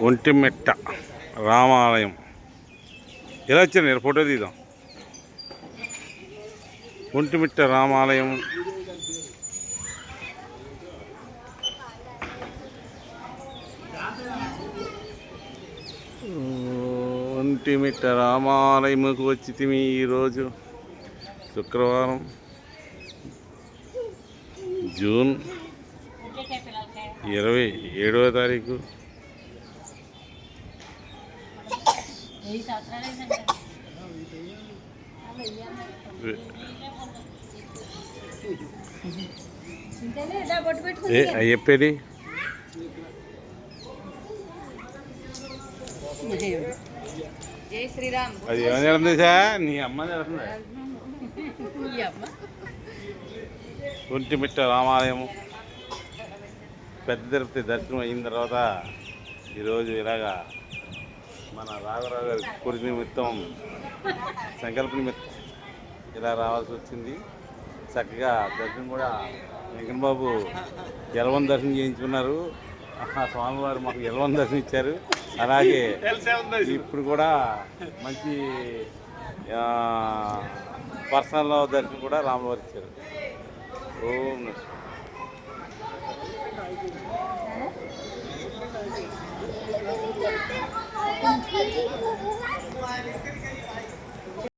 ఒంటిమిట్ట రామాలయం ఎలా వచ్చారు నేను ఫోటో తీద్దాం ఒంటిమిట్ట రామాలయం ఒంటిమిట్ట రామాలయముకు వచ్చి తిమి ఈరోజు శుక్రవారం జూన్ ఇరవై ఏడవ తారీఖు చెప్పేది? జై శ్రీరామ్. అది ఏమని జరుగుతుంది సార్ నీ అమ్మ. జరుగుతుంది ఒంటిమిట్ట రామాలయము. పెద్ద తిరుపతి దర్శనం అయిన తర్వాత ఈరోజు ఇలాగా మన రాఘరావు గారి కురి నిమిత్తం సంకల్ప నిమిత్తం ఇలా రావాల్సి వచ్చింది. చక్కగా దర్శనం కూడా వెంకన్న బాబు ఎలవన్ దర్శనం చేయించుకున్నారు. ఆ స్వామివారు మాకు ఎలవన్ దర్శనం ఇచ్చారు. అలాగే ఇప్పుడు కూడా మంచి ఆ, పర్సనల్ దర్శనం కూడా రామవారు ఇచ్చారు. ఓం నమః. 我可